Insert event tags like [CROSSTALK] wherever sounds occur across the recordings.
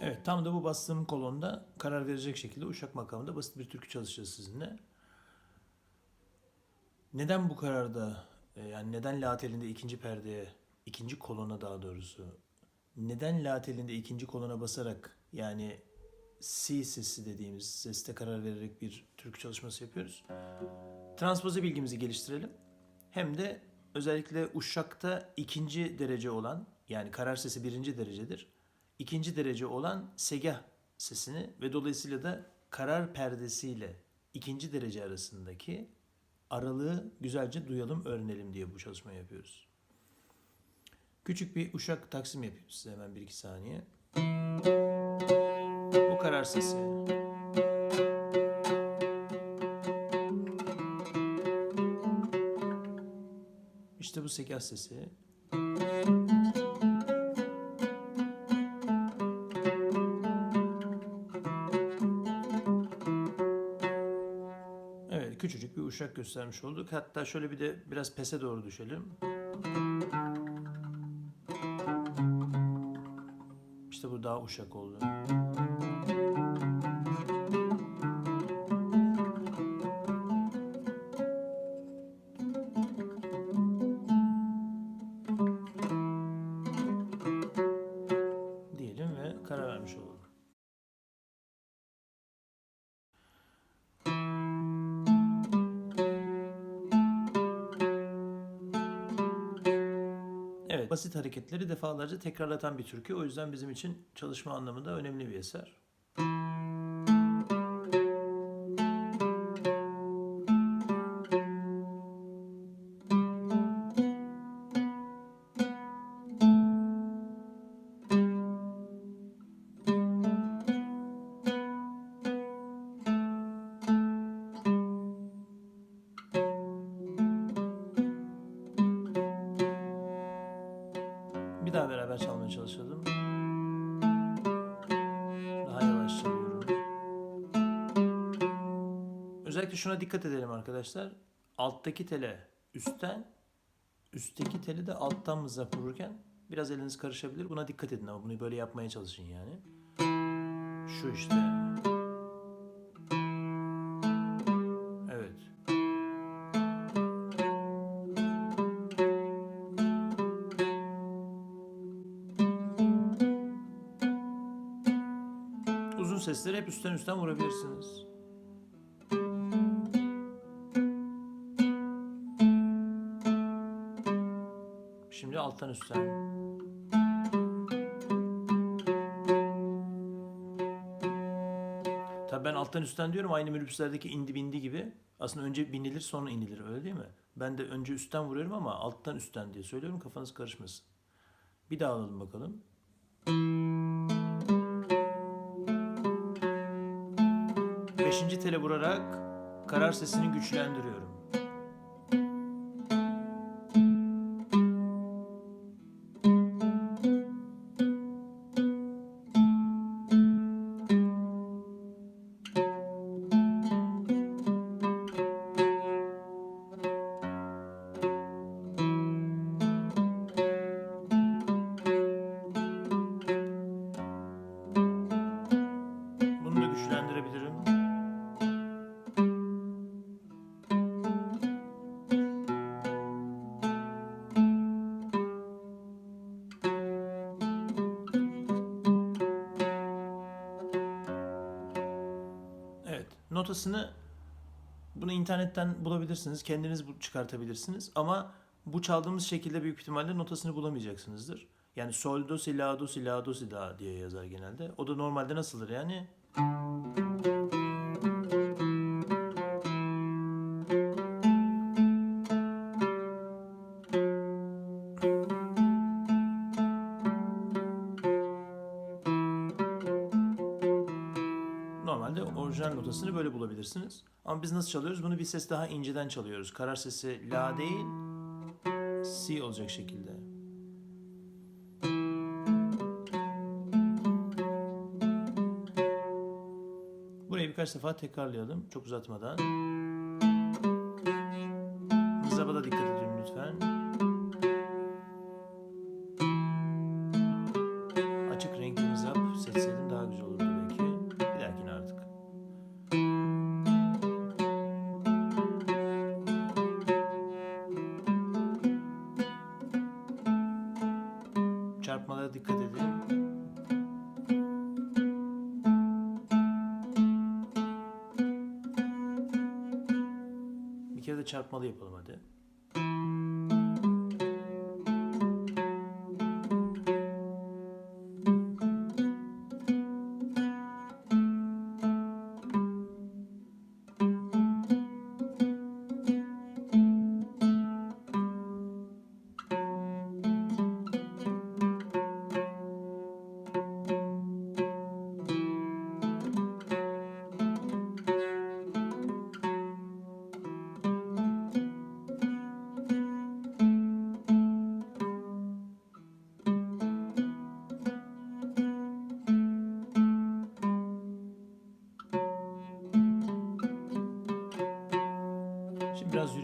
Evet tam da bu bastığım kolonda karar verecek şekilde Uşak makamında basit bir türkü çalışacağız sizinle. Neden bu kararda e, yani neden la telinde ikinci perdeye ikinci kolona daha doğrusu neden la telinde ikinci kolona basarak yani si sesi dediğimiz seste karar vererek bir türkü çalışması yapıyoruz. Transpoze bilgimizi geliştirelim. Hem de özellikle Uşak'ta ikinci derece olan yani karar sesi birinci derecedir. İkinci derece olan segah sesini ve dolayısıyla da karar perdesiyle ikinci derece arasındaki aralığı güzelce duyalım, öğrenelim diye bu çalışmayı yapıyoruz. Küçük bir uşak taksim yapayım size hemen bir iki saniye. Bu karar sesi. İşte bu segah sesi. Evet, küçücük bir uşak göstermiş olduk. Hatta şöyle bir de biraz pese doğru düşelim. Daha uşak oldu. Basit hareketleri defalarca tekrarlatan bir türkü. O yüzden bizim için çalışma anlamında önemli bir eser. Bir daha beraber çalmaya çalışalım. Daha yavaş çalıyorum. Özellikle şuna dikkat edelim arkadaşlar. Alttaki tele üstten, üstteki teli de alttan mızrap vururken biraz eliniz karışabilir. Buna dikkat edin ama bunu böyle yapmaya çalışın yani. Şu işte. Sesleri hep üstten üstten vurabilirsiniz. Şimdi alttan üstten. Tabii ben alttan üstten diyorum aynı minibüslerdeki indi bindi gibi. Aslında önce binilir sonra inilir öyle değil mi? Ben de önce üstten vuruyorum ama alttan üstten diye söylüyorum kafanız karışmasın. Bir daha alalım bakalım. Beşinci tele vurarak karar sesini güçlendiriyorum. Notasını bunu internetten bulabilirsiniz, kendiniz çıkartabilirsiniz ama bu çaldığımız şekilde büyük ihtimalle notasını bulamayacaksınızdır. Yani sol do si la do si la do si la diye yazar genelde. O da normalde nasıldır yani? orijinal notasını böyle bulabilirsiniz. Ama biz nasıl çalıyoruz? Bunu bir ses daha inceden çalıyoruz. Karar sesi la değil, si olacak şekilde. Burayı birkaç defa tekrarlayalım. Çok uzatmadan. Mızrabada dikkat edin lütfen. Açık renkli mızrap sesledim. Çarpmalara dikkat edin. Bir kere de çarpmalı yapalım hadi.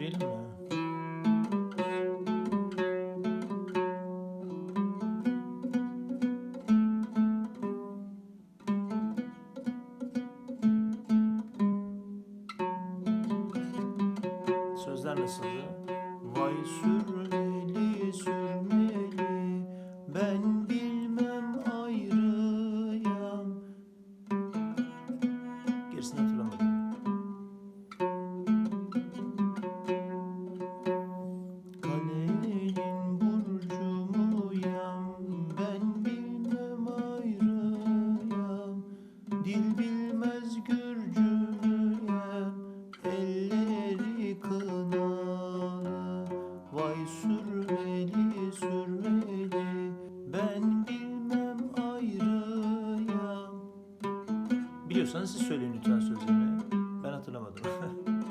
Yürüyelim mi? Sözler nasıldı? Vay sürmeli Biliyorsanız siz söyleyin lütfen sözlerini. Ben hatırlamadım. [LAUGHS]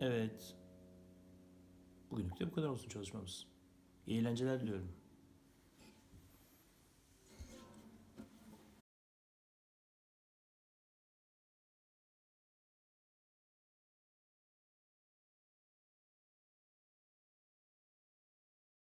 Evet. Bugünlük de bu kadar olsun çalışmamız. İyi eğlenceler diliyorum.